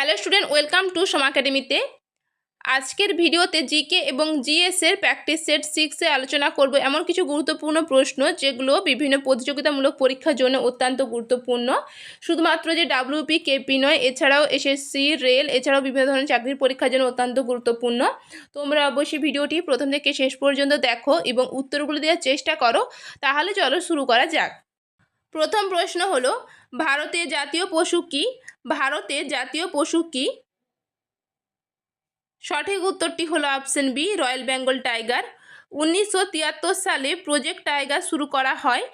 Hello student, welcome to Soma একাডেমিতে। আজকের ভিডিওতে জিকে এবং জিএস এর প্র্যাকটিস সেট সিক্সে আলোচনা করব এমন কিছু গুরুত্বপূর্ণ প্রশ্ন যেগুলো বিভিন্ন প্রতিযোগিতামূলক পরীক্ষার জন্য অত্যন্ত গুরুত্বপূর্ণ। শুধুমাত্র যে ডাব্লিউপি কেপি নয়, এছাড়াও এসএসসি, রেল, এছাড়াও বিভিন্ন ধরনের চাকরির পরীক্ষার জন্য অত্যন্ত গুরুত্বপূর্ণ। তোমরা অবশ্যই ভিডিওটি প্রথম থেকে শেষ পর্যন্ত দেখো এবং উত্তরগুলো দেওয়ার চেষ্টা করো। তাহলে চলো শুরু করা যাক। প্রথম প্রশ্ন হলো ভারতের জাতীয় পশু কী? ভারতের জাতীয় পশু কী? সঠিক উত্তরটি হলো option B royal Bengal tiger উনিশশো তিয়াত্তর সালে প্রজেক্ট টাইগার শুরু করা হয়,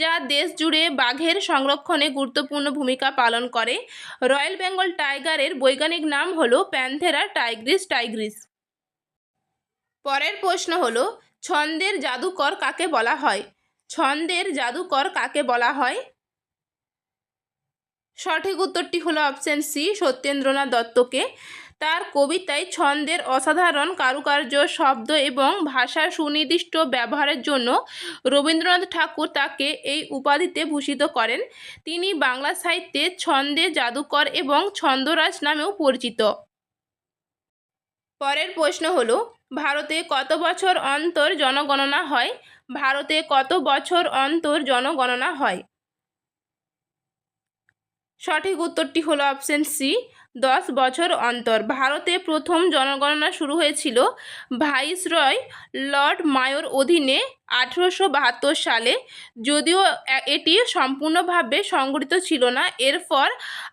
যা দেশ জুড়ে বাঘের সংরক্ষণে গুরুত্বপূর্ণ ভূমিকা পালন করে। রয়্যাল বেঙ্গল টাইগারের বৈজ্ঞানিক নাম হলো প্যান্থেরা টাইগ্রিস টাইগ্রিস পরের প্রশ্ন হলো, ছন্দের জাদুকর কাকে বলা হয়? ছন্দের জাদুকর কাকে বলা হয়? সঠিক উত্তরটি হলো অপশন সি, সত্যেন্দ্রনাথ দত্তকে। তার কবিতায় ছন্দের অসাধারণ কারুকার্য, শব্দ এবং ভাষার সুনির্দিষ্ট ব্যবহারের জন্য রবীন্দ্রনাথ ঠাকুর তাকে এই উপাধিতে ভূষিত করেন। তিনি বাংলা সাহিত্যে ছন্দে জাদুকর এবং ছন্দরাজ নামেও পরিচিত। পরের প্রশ্ন হল, ভারতে কত বছর অন্তর জনগণনা হয়? ভারতে কত বছর অন্তর জনগণনা হয়? সঠিক উত্তরটি হলো অপশন সি দশ বছর অন্তর। ভারতে প্রথম জনগণনা শুরু হয়েছিল ভাইসরয় লর্ড মায়োর অধীনে আঠেরোশো বাহাত্তর সালে। যদিও এটি সম্পূর্ণভাবে সংগঠিত ছিল না। এরপর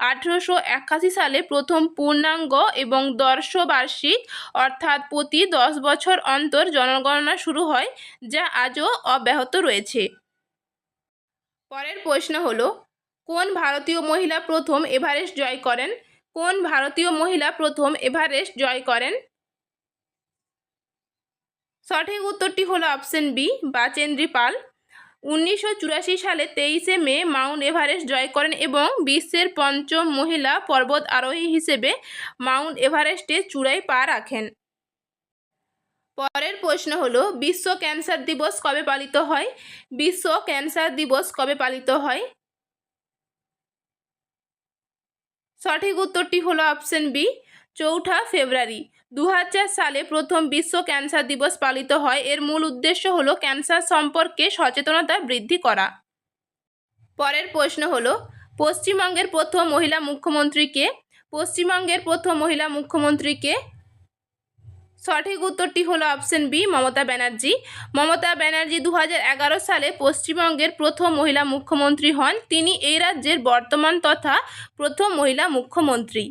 আঠেরোশো একাশি সালে প্রথম পূর্ণাঙ্গ এবং দর্শবার্ষিক, অর্থাৎ প্রতি দশ বছর অন্তর জনগণনা শুরু হয়, যা আজও অব্যাহত রয়েছে। পরের প্রশ্ন হলো কোন ভারতীয় মহিলা প্রথম এভারেস্ট জয় করেন? কোন ভারতীয় মহিলা প্রথম এভারেস্ট জয় করেন? সঠিক উত্তরটি হলো অপশন বি, বাচেন্দ্রী পাল। উনিশশো চুরাশি সালে তেইশে মে মাউন্ট এভারেস্ট জয় করেন এবং বিশ্বের পঞ্চম মহিলা পর্বত আরোহী হিসেবে মাউন্ট এভারেস্টে চূড়ায় পা রাখেন। পরের প্রশ্ন হলো, বিশ্ব ক্যান্সার দিবস কবে পালিত হয়? বিশ্ব ক্যান্সার দিবস কবে পালিত হয়? সঠিক উত্তরটি হলো অপশন বি চৌঠা ফেব্রুয়ারি। দু সালে প্রথম বিশ্ব ক্যান্সার দিবস পালিত হয়। এর মূল উদ্দেশ্য হল ক্যান্সার সম্পর্কে সচেতনতা বৃদ্ধি করা। পরের প্রশ্ন হলো, পশ্চিমবঙ্গের প্রথম মহিলা মুখ্যমন্ত্রীকে পশ্চিমবঙ্গের প্রথম মহিলা মুখ্যমন্ত্রীকে সঠিক উত্তরটি হলো অপশন বি, মমতা ব্যানার্জি। মমতা ব্যানার্জি দু হাজার এগারো সালে পশ্চিমবঙ্গের প্রথম মহিলা মুখ্যমন্ত্রী হন। তিনি এই রাজ্যের বর্তমান তথা প্রথম মহিলা মুখ্যমন্ত্রী।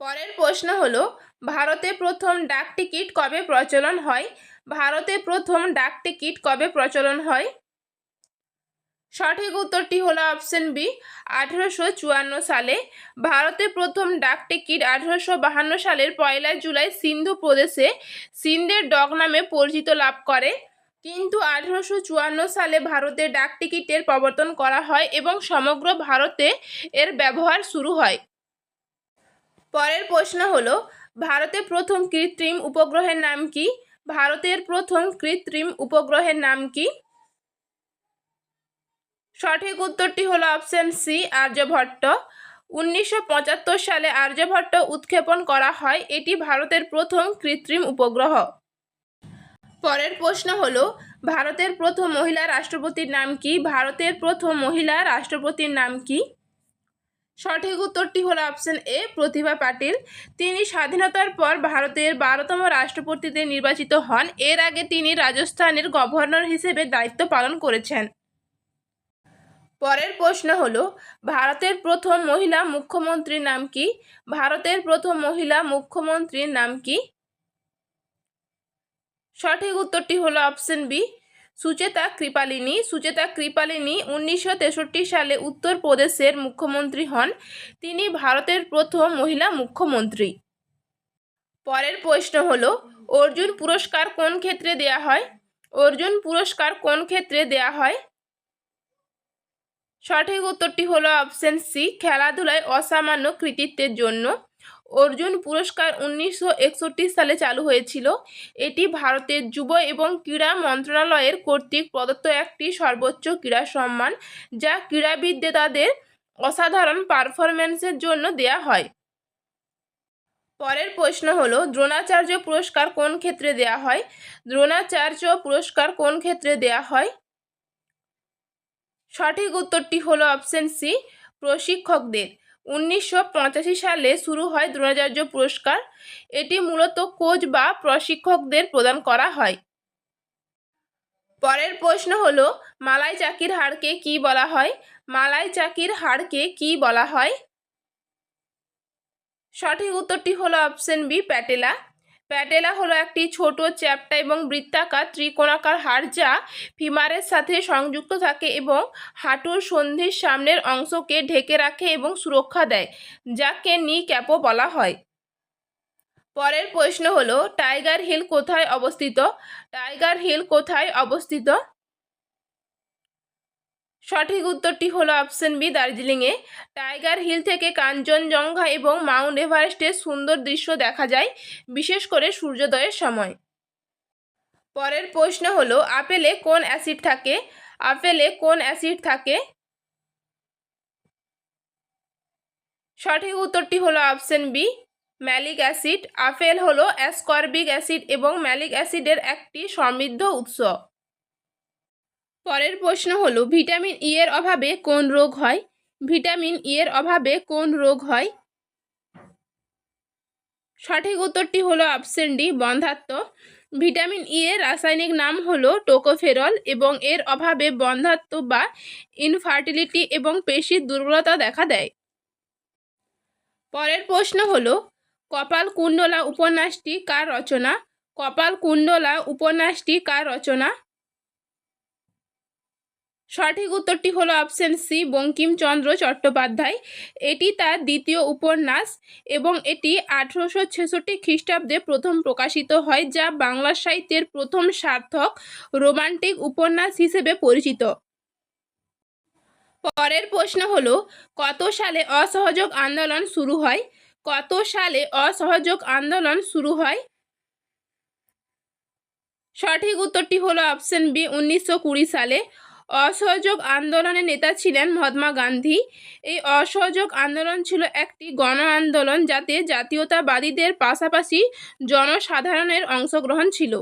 পরের প্রশ্ন হলো, ভারতে প্রথম ডাক টিকিট কবে প্রচলন হয়? ভারতে প্রথম ডাক টিকিট কবে প্রচলন হয়? সঠিক উত্তরটি হলো অপশন বি আঠেরোশো চুয়ান্ন সালে। ভারতে প্রথম ডাক টিকিট আঠেরোশো বাহান্ন সালের পয়লা জুলাই সিন্ধু প্রদেশে সিন্ধের ডগ নামে পরিচিত লাভ করে। কিন্তু আঠেরোশো চুয়ান্ন সালে ভারতে ডাক টিকিটের প্রবর্তন করা হয় এবং সমগ্র ভারতে এর ব্যবহার শুরু হয়। পরের প্রশ্ন হলো, ভারতে প্রথম কৃত্রিম উপগ্রহের নাম কি? ভারতের প্রথম কৃত্রিম উপগ্রহের নাম কি? সঠিক উত্তরটি হলো অপশন সি আর্যভট্ট। উনিশশো পঁচাত্তর সালে আর্যভট্ট উৎক্ষেপণ করা হয়। এটি ভারতের প্রথম কৃত্রিম উপগ্রহ। পরের প্রশ্ন হলো, ভারতের প্রথম মহিলা রাষ্ট্রপতির নাম কি? ভারতের প্রথম মহিলা রাষ্ট্রপতির নাম কি? সঠিক উত্তরটি হলো অপশন এ প্রতিভা পাটিল। তিনি স্বাধীনতার পর ভারতের বারোতম রাষ্ট্রপতিতে নির্বাচিত হন। এর আগে তিনি রাজস্থানের গভর্নর হিসেবে দায়িত্ব পালন করেছেন। পরের প্রশ্ন হলো, ভারতের প্রথম মহিলা মুখ্যমন্ত্রীর নাম কি? ভারতের প্রথম মহিলা মুখ্যমন্ত্রীর নাম কি? সঠিক উত্তরটি হলো অপশন বি, সুচেতা কৃপালিনী। সুচেতা কৃপালিনী উনিশশো তেষট্টি সালে উত্তরপ্রদেশের মুখ্যমন্ত্রী হন। তিনি ভারতের প্রথম মহিলা মুখ্যমন্ত্রী। পরের প্রশ্ন হলো, অর্জুন পুরস্কার কোন ক্ষেত্রে দেয়া হয়? অর্জুন পুরস্কার কোন ক্ষেত্রে দেয়া হয়? সঠিক উত্তরটি হলো অপশন সি খেলাধুলায় অসামান্য কৃতিত্বের জন্য। অর্জুন পুরস্কার উনিশশো একষট্টি সালে চালু হয়েছিল। এটি ভারতের যুব এবং ক্রীড়া মন্ত্রণালয়ের কর্তৃক প্রদত্ত একটি সর্বোচ্চ ক্রীড়া সম্মান, যা ক্রীড়াবিদদের তাদের অসাধারণ পারফরম্যান্সের জন্য দেয়া হয়। পরের প্রশ্ন হলো, দ্রোণাচার্য পুরস্কার কোন ক্ষেত্রে দেয়া হয়? দ্রোণাচার্য পুরস্কার কোন ক্ষেত্রে দেয়া হয়? সঠিক উত্তরটি হলো অপশন সি প্রশিক্ষকদের। উনিশশো পঁচাশি সালে শুরু হয় দ্রোণাচার্য পুরস্কার। এটি মূলত কোচ বা প্রশিক্ষকদের প্রদান করা হয়। পরের প্রশ্ন হলো, মালাই চাকির হাড়কে কি বলা হয়? মালাই চাকির হাড়কে কি বলা হয়? সঠিক উত্তরটি হলো অপশন বি প্যাটেলা। প্যাটেলা হলো একটি ছোট চ্যাপ্টা এবং বৃত্তাকার ত্রিকোণাকার হাড় যা ফিমারের সাথে সংযুক্ত থাকে এবং হাঁটুর সন্ধির সামনের অংশকে ঢেকে রাখে এবং সুরক্ষা দেয়, যাকে নি ক্যাপও বলা হয়। পরের প্রশ্ন হলো, টাইগার হিল কোথায় অবস্থিত? টাইগার হিল কোথায় অবস্থিত? সঠিক উত্তরটি হলো অপশন বি, দার্জিলিংয়ে। টাইগার হিল থেকে কাঞ্চনজঙ্ঘা এবং মাউন্ট এভারেস্টের সুন্দর দৃশ্য দেখা যায়, বিশেষ করে সূর্যোদয়ের সময়। পরের প্রশ্ন হলো, আপেলে কোন অ্যাসিড থাকে? আপেলে কোন অ্যাসিড থাকে? সঠিক উত্তরটি হলো option B, malic acid. Apple হলো অ্যাসকর্বিক অ্যাসিড এবং ম্যালিক অ্যাসিডের একটি সমৃদ্ধ উৎস। পরের প্রশ্ন হলো, ভিটামিন ই এর অভাবে কোন রোগ হয়? ভিটামিন ই এর অভাবে কোন রোগ হয়? সঠিক উত্তরটি হলো অপশন ডি, বন্ধাত্ম। ভিটামিন ই এর রাসায়নিক নাম হলো টোকোফেরল এবং এর অভাবে বন্ধাত্ম বা ইনফার্টিলিটি এবং পেশির দুর্বলতা দেখা দেয়। পরের প্রশ্ন হলো, কপাল কুণ্ডলা উপন্যাসটি কার রচনা? কপাল কুণ্ডলা উপন্যাসটি কার রচনা? সঠিক উত্তরটি হলো অপশন সি, বঙ্কিমচন্দ্র চট্টোপাধ্যায়। এটি তার দ্বিতীয় উপন্যাস এবং এটি আঠেরোশো ছেষট্টি খ্রিস্টাব্দে প্রথম প্রকাশিত হয়, যা বাংলা সাহিত্যের প্রথম সার্থক রোমান্টিক উপন্যাস হিসেবে পরিচিত। পরের প্রশ্ন হলো, কত সালে অসহযোগ আন্দোলন শুরু হয়? কত সালে অসহযোগ আন্দোলন শুরু হয়? সঠিক উত্তরটি হলো অপশন বি, উনিশশো কুড়ি সালে। অসহযোগ আন্দোলনের নেতা ছিলেন মহাত্মা গান্ধী। এই অসহযোগ আন্দোলন ছিল একটি গণ আন্দোলন যাতে জাতীয়তাবাদীদের পাশাপাশি জনসাধারণের অংশগ্রহণ ছিল।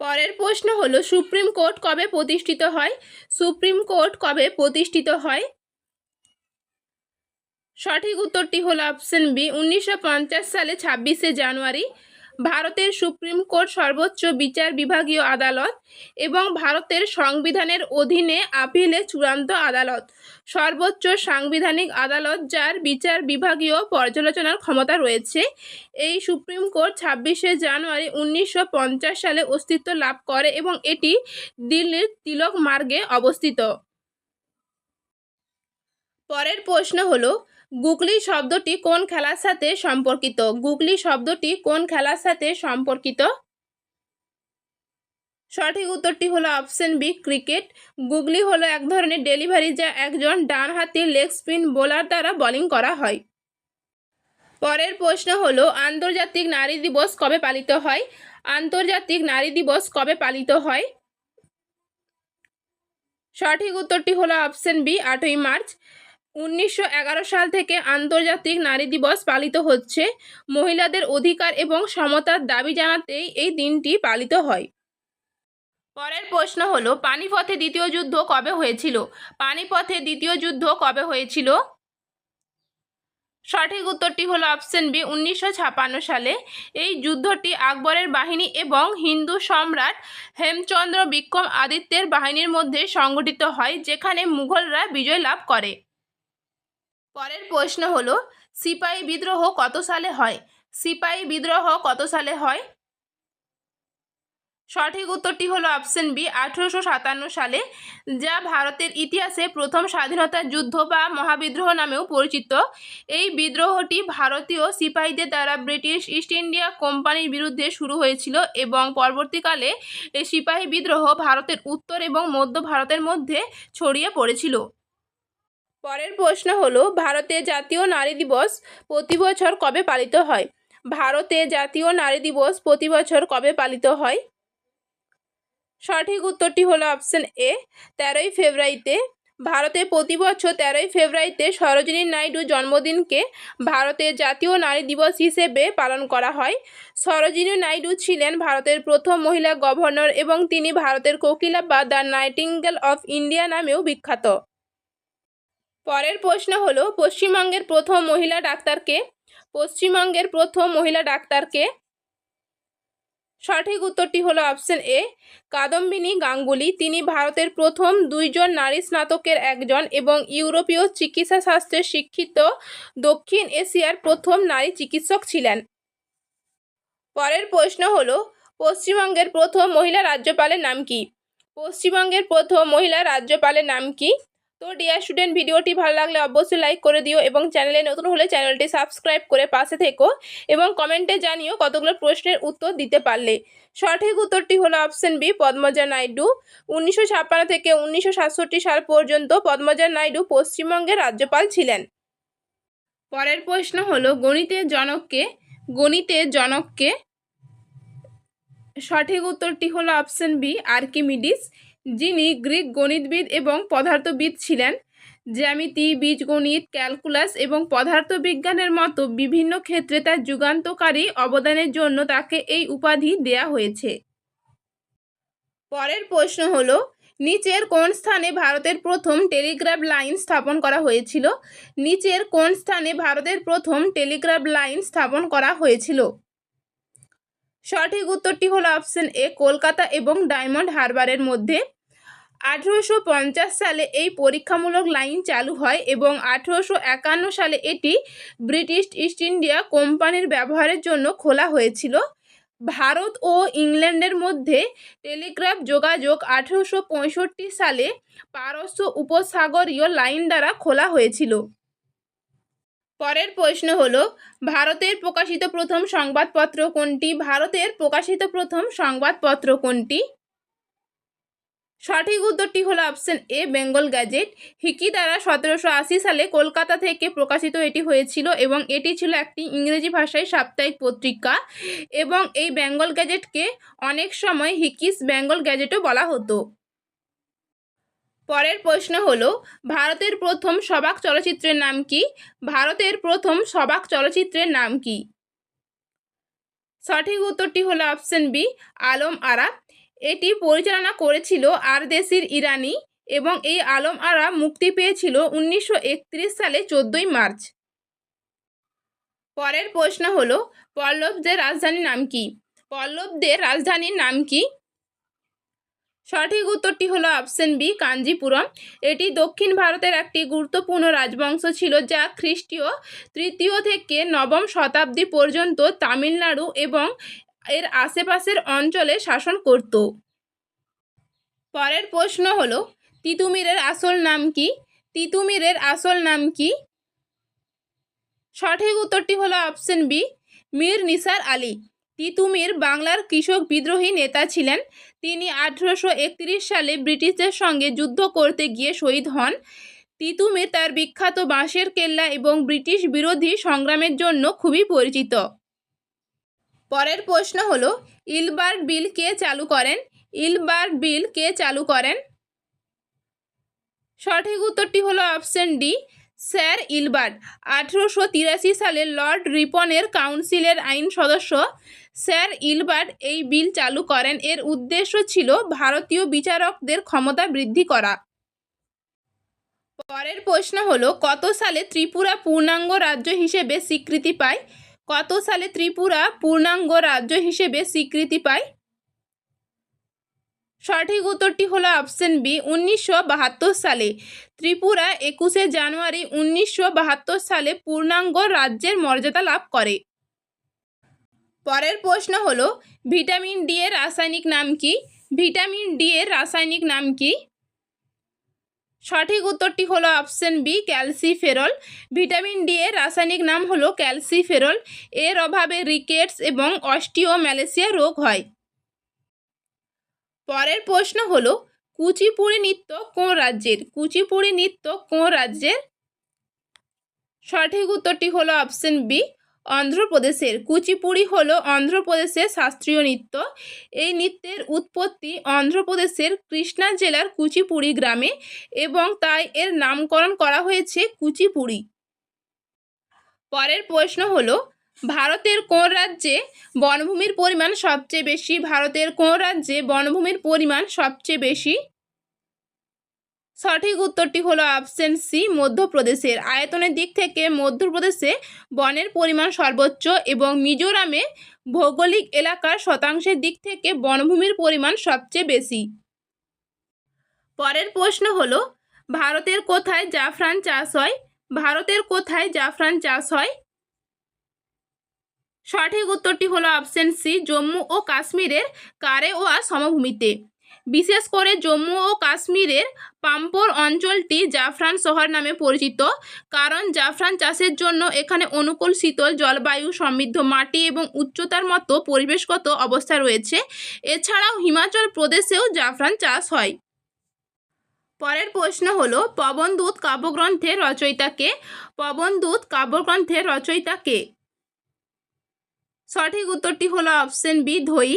পরের প্রশ্ন হলো, সুপ্রিম কোর্ট কবে প্রতিষ্ঠিত হয়? সুপ্রিম কোর্ট কবে প্রতিষ্ঠিত হয়? সঠিক উত্তরটি হলো অপশন বি উনিশশো পঞ্চাশ সালে ছাব্বিশে জানুয়ারি। ভারতের সুপ্রিম কোর্ট সর্বোচ্চ বিচার বিভাগীয় আদালত এবং ভারতের সংবিধানের অধীনে আপিলে চূড়ান্ত আদালত। সর্বোচ্চ সাংবিধানিক আদালত যার বিচার বিভাগীয় পর্যালোচনার ক্ষমতা রয়েছে, এই সুপ্রিম কোর্ট ছাব্বিশে জানুয়ারি উনিশশো পঞ্চাশ সালে অস্তিত্ব লাভ করে এবং এটি দিল্লির তিলক মার্গে অবস্থিত। পরের প্রশ্ন হলো গুগলি শব্দটি কোন খেলার সাথে সম্পর্কিত? গুগলি শব্দটি কোন খেলার সাথে সম্পর্কিত? সঠিক উত্তরটি হলো অপশন বি, ক্রিকেট। গুগলি হলো এক ধরনের ডেলিভারি যা একজন ডানহাতি লেগ স্পিন বোলার দ্বারা বোলিং করা হয়। পরের প্রশ্ন হলো, আন্তর্জাতিক নারী দিবস কবে পালিত হয়? আন্তর্জাতিক নারী দিবস কবে পালিত হয়? সঠিক উত্তরটি হলো অপশন বি, আটই মার্চ। উনিশশো এগারো সাল থেকে আন্তর্জাতিক নারী দিবস পালিত হচ্ছে। মহিলাদের অধিকার এবং সমতার দাবি জানাতেই এই দিনটি পালিত হয়। পরের প্রশ্ন হলো, পানিপথে দ্বিতীয় যুদ্ধ কবে হয়েছিল? পানিপথে দ্বিতীয় যুদ্ধ কবে হয়েছিল? সঠিক উত্তরটি হলো অপশন বি, উনিশশো সালে। এই যুদ্ধটি আকবরের বাহিনী এবং হিন্দু সম্রাট হেমচন্দ্র বিক্রম আদিত্যের বাহিনীর মধ্যে সংগঠিত হয়, যেখানে মুঘলরা বিজয় লাভ করে। পরের প্রশ্ন হলো, সিপাহী বিদ্রোহ কত সালে হয়? সিপাহী বিদ্রোহ কত সালে হয়? সঠিক উত্তরটি হলো অপশন বি, আঠেরোশো সাতান্ন সালে, যা ভারতের ইতিহাসে প্রথম স্বাধীনতা যুদ্ধ বা মহাবিদ্রোহ নামেও পরিচিত। এই বিদ্রোহটি ভারতীয় সিপাহীদের দ্বারা ব্রিটিশ ইস্ট ইন্ডিয়া কোম্পানির বিরুদ্ধে শুরু হয়েছিল এবং পরবর্তীকালে সিপাহী বিদ্রোহ ভারতের উত্তর এবং মধ্য ভারতের মধ্যে ছড়িয়ে পড়েছিল। পরের প্রশ্ন হলো, ভারতে জাতীয় নারী দিবস প্রতি বছর কবে পালিত হয়? ভারতে জাতীয় নারী দিবস প্রতি বছর কবে পালিত হয়? সঠিক উত্তরটি হলো অপশন এ তেরোই ফেব্রুয়ারিতে। ভারতে প্রতি বছর তেরোই ফেব্রুয়ারিতে সরোজিনী নাইডু জন্মদিনকে ভারতের জাতীয় নারী দিবস হিসেবে পালন করা হয়। সরোজিনী নাইডু ছিলেন ভারতের প্রথম মহিলা গভর্নর এবং তিনি ভারতের কোকিলা বা দ্য নাইটিঙ্গেল অফ ইন্ডিয়া নামেও বিখ্যাত। পরের প্রশ্ন হলো, পশ্চিমবঙ্গের প্রথম মহিলা ডাক্তারকে, পশ্চিমবঙ্গের প্রথম মহিলা ডাক্তারকে সঠিক উত্তরটি হলো অপশন এ, কাদম্বিনী গাঙ্গুলি। তিনি ভারতের প্রথম দুইজন নারী স্নাতকের একজন এবং ইউরোপীয় চিকিৎসা শাস্ত্রে শিক্ষিত দক্ষিণ এশিয়ার প্রথম নারী চিকিৎসক ছিলেন। পরের প্রশ্ন হলো, পশ্চিমবঙ্গের প্রথম মহিলা রাজ্যপালের নাম কি? পশ্চিমবঙ্গের প্রথম মহিলা রাজ্যপালের নাম কি? তো ডিয়ার স্টুডেন্ট ভিডিওটি ভালো লাগলে অবশ্যই লাইক করে দিও এবং চ্যানেলে নতুন হলে চ্যানেলটি সাবস্ক্রাইব করে পাশে থেকো এবং কমেন্টে জানিও কতগুলো প্রশ্নের উত্তর দিতে পারলে। সঠিক উত্তরটি হলো অপশন বি পদ্মজা নাইডু। উনিশশো ছাপ্পান্ন থেকে উনিশশো সাতষট্টি সাল পর্যন্ত পদ্মজা নাইডু পশ্চিমবঙ্গের রাজ্যপাল ছিলেন। পরের প্রশ্ন হলো, গণিতের জনককে গণিতের জনককে সঠিক উত্তরটি হলো অপশন বি আর্কিমিডিস। যিনি গ্রিক গণিতবিদ এবং পদার্থবিদ ছিলেন, জ্যামিতি, বীজগণিত, ক্যালকুলাস এবং পদার্থবিজ্ঞানের মতো বিভিন্ন ক্ষেত্রে তার যুগান্তকারী অবদানের জন্য তাকে এই উপাধি দেয়া হয়েছে। পরের প্রশ্ন হলো, নিচের কোন স্থানে ভারতের প্রথম টেলিগ্রাফ লাইন স্থাপন করা হয়েছিল? নিচের কোন স্থানে ভারতের প্রথম টেলিগ্রাফ লাইন স্থাপন করা হয়েছিল? সঠিক উত্তরটি হলো অপশন এ, কলকাতা এবং ডায়মন্ড হারবারের মধ্যে। আঠেরোশো পঞ্চাশ সালে এই পরীক্ষামূলক লাইন চালু হয় এবং আঠেরোশো একান্ন সালে এটি ব্রিটিশ ইস্ট ইন্ডিয়া কোম্পানির ব্যবহারের জন্য খোলা হয়েছিল। ভারত ও ইংল্যান্ডের মধ্যে টেলিগ্রাফ যোগাযোগ আঠেরোশো পঁয়ষট্টি সালে পারস্য উপসাগরীয় লাইন দ্বারা খোলা হয়েছিল। পরের প্রশ্ন হলো, ভারতের প্রকাশিত প্রথম সংবাদপত্র কোনটি? ভারতের প্রকাশিত প্রথম সংবাদপত্র কোনটি? সঠিক উত্তরটি হলো option A, Bengal gazette. Hicky দ্বারা সতেরোশো আশি সালে কলকাতা থেকে প্রকাশিত এটি হয়েছিল এবং এটি ছিল একটি ইংরেজি ভাষায় সাপ্তাহিক পত্রিকা এবং এই বেঙ্গল গ্যাজেটকে অনেক সময় হিকিস বেঙ্গল গ্যাজেটও বলা হতো। পরের প্রশ্ন হলো, ভারতের প্রথম সবাক চলচ্চিত্রের নাম কি? ভারতের প্রথম সবাক চলচ্চিত্রের নাম কি? সঠিক উত্তরটি হলো অপশন বি, আলম আরা। এটি পরিচালনা করেছিল আরদেশির ইরানি এবং এই আলম আরা মুক্তি পেয়েছিল উনিশশো সালে চোদ্দোই মার্চ। পরের প্রশ্ন হলো, পল্লবদের রাজধানীর নাম কি? পল্লবদের রাজধানীর নাম কি? সঠিক উত্তরটি হলো অপশন বি, কাঞ্জিপুরম। এটি দক্ষিণ ভারতের একটি গুরুত্বপূর্ণ রাজবংশ ছিল যা খ্রিস্টীয় তৃতীয় থেকে নবম শতাব্দী পর্যন্ত তামিলনাড়ু এবং এর আশেপাশের অঞ্চলে শাসন করত। পরের প্রশ্ন হল, তিতুমিরের আসল নাম কি? তিতুমিরের আসল নাম কি? সঠিক উত্তরটি হলো অপশন বি, মীর নিসার আলী। তিতুমির বাংলার কৃষক বিদ্রোহী নেতা ছিলেন। তিনি আঠেরোশো একত্রিশ সালে ব্রিটিশদের সঙ্গে যুদ্ধ করতে গিয়ে শহীদ হন। তিতুমির তার বিখ্যাত বাঁশের কেল্লা এবং ব্রিটিশ বিরোধী সংগ্রামের জন্য খুবই পরিচিত। পরের প্রশ্ন হলো ইলবার্ট বিল কে চালু করেন? ইলবার্ট বিল কে চালু করেন? সঠিক উত্তরটি হলো অপশন ডি, স্যার ইলবার্ট আঠেরোশো তিরাশি সালে লর্ড রিপনের কাউন্সিলের আইন সদস্য, স্যার ইলবার্ট এই বিল চালু করেন। এর উদ্দেশ্য ছিল ভারতীয় বিচারকদের ক্ষমতা বৃদ্ধি করা। পরের প্রশ্ন হলো, কত সালে ত্রিপুরা পূর্ণাঙ্গ রাজ্য হিসেবে স্বীকৃতি পায়? কত সালে ত্রিপুরা পূর্ণাঙ্গ রাজ্য হিসেবে স্বীকৃতি পায়? সঠিক উত্তরটি হলো অপশন বি, উনিশশো বাহাত্তর সালে। ত্রিপুরা একুশে জানুয়ারি উনিশশো বাহাত্তর সালে পূর্ণাঙ্গ রাজ্যের মর্যাদা লাভ করে। পরের প্রশ্ন হলো, ভিটামিন ডি এর রাসায়নিক নাম কি? ভিটামিন ডি এর রাসায়নিক নাম কি? সঠিক উত্তরটি হলো option B, calciferol. Vitamin D এর রাসায়নিক নাম হলো ক্যালসিফেরল। এর অভাবে রিকেটস এবং অস্টিও অস্টিওম্যালেসিয়া রোগ হয়। পরের প্রশ্ন হলো, কুচিপুড়ি নৃত্য কোন রাজ্যের? কুচিপুড়ি নৃত্য কোন রাজ্যের? সঠিক উত্তরটি হলো অপশন বি অন্ধ্রপ্রদেশের, কুচিপুড়ি হলো অন্ধ্রপ্রদেশের শাস্ত্রীয় নৃত্য। এই নৃত্যের উৎপত্তি অন্ধ্রপ্রদেশের কৃষ্ণা জেলার কুচিপুড়ি গ্রামে এবং তাই এর নামকরণ করা হয়েছে কুচিপুড়ি। পরের প্রশ্ন হলো, ভারতের কোন রাজ্যে বনভূমির পরিমাণ সবচেয়ে বেশি? ভারতের কোন রাজ্যে বনভূমির পরিমাণ সবচেয়ে বেশি? সঠিক উত্তরটি হলো অপশন সি, মধ্যপ্রদেশের। আয়তনের দিক থেকে মধ্যপ্রদেশে বনের পরিমাণ সর্বোচ্চ এবং মিজোরামে ভৌগোলিক এলাকার শতাংশের দিক থেকে বনভূমির পরিমাণ সবচেয়ে বেশি। পরের প্রশ্ন হলো, ভারতের কোথায় জাফরান চাষ হয়? ভারতের কোথায় জাফরান চাষ হয়? সঠিক উত্তরটি হলো অপশন সি, জম্মু ও কাশ্মীরের কারেওয়া সমভূমিতে। বিশেষ করে জম্মু ও কাশ্মীরের পাম্পোর অঞ্চলটি জাফরান শহর নামে পরিচিত, কারণ জাফরান চাষের জন্য এখানে অনুকূল শীতল জলবায়ু, সমৃদ্ধ মাটি এবং উচ্চতার মতো পরিবেশগত অবস্থা রয়েছে। এছাড়াও হিমাচল প্রদেশেও জাফরান চাষ হয়। পরের প্রশ্ন হলো, পবনদূত কাব্যগ্রন্থের রচয়িতাকে পবনদূত কাব্যগ্রন্থের রচয়িতাকে সঠিক উত্তরটি হলো অপশন বি, ধই।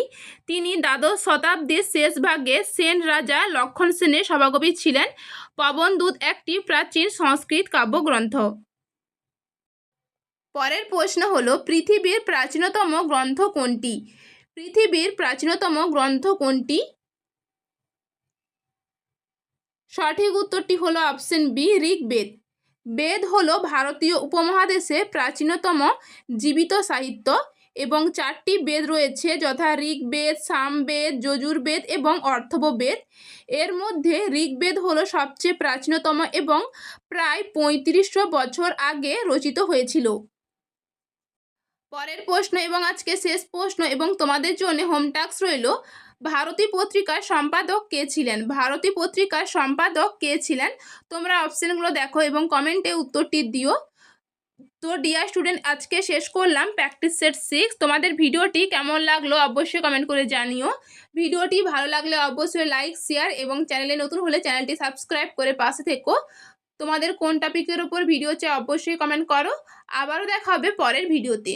তিনি দ্বাদশ শতাব্দীর শেষ ভাগে সেন রাজা লক্ষণ সেনের সভাকবি ছিলেন। পবনদূত একটি প্রাচীন সংস্কৃত কাব্যগ্রন্থ। পরের প্রশ্ন হলো, পৃথিবীর প্রাচীনতম গ্রন্থ কোনটি? পৃথিবীর প্রাচীনতম গ্রন্থ কোনটি? সঠিক উত্তরটি হলো অপশন বি, ঋগ্বেদ। বেদ হলো ভারতীয় উপমহাদেশে প্রাচীনতম জীবিত সাহিত্য। এবং চারটি বেদ রয়েছে, যথা ঋগ্বেদ, সামবেদ, যজুর্বেদ এবং অর্থববেদ। এর মধ্যে ঋগ্বেদ হলো সবচেয়ে প্রাচীনতম এবং প্রায় পঁয়ত্রিশশো বছর আগে রচিত হয়েছিল। পরের প্রশ্ন এবং আজকে শেষ প্রশ্ন এবং তোমাদের জন্য হোম টাস্ক রইল, ভারতী পত্রিকার সম্পাদক কে ছিলেন? ভারতী পত্রিকার সম্পাদক কে ছিলেন? তোমরা অপশানগুলো দেখো এবং কমেন্টে উত্তরটি দিও। তো ডিয়ার স্টুডেন্ট আজকে শেষ করলাম প্র্যাকটিস সেট সিক্স তোমাদের ভিডিওটি কেমন লাগল অবশ্যই কমেন্ট করে জানিও। ভিডিওটি ভালো লাগলে অবশ্যই লাইক শেয়ার এবং চ্যানেলে নতুন হলে চ্যানেলটি সাবস্ক্রাইব করে পাশে থেকো। তোমাদের কোন টপিকের ওপর ভিডিও চাই অবশ্যই কমেন্ট করো। আবারও দেখা হবে পরের ভিডিওতে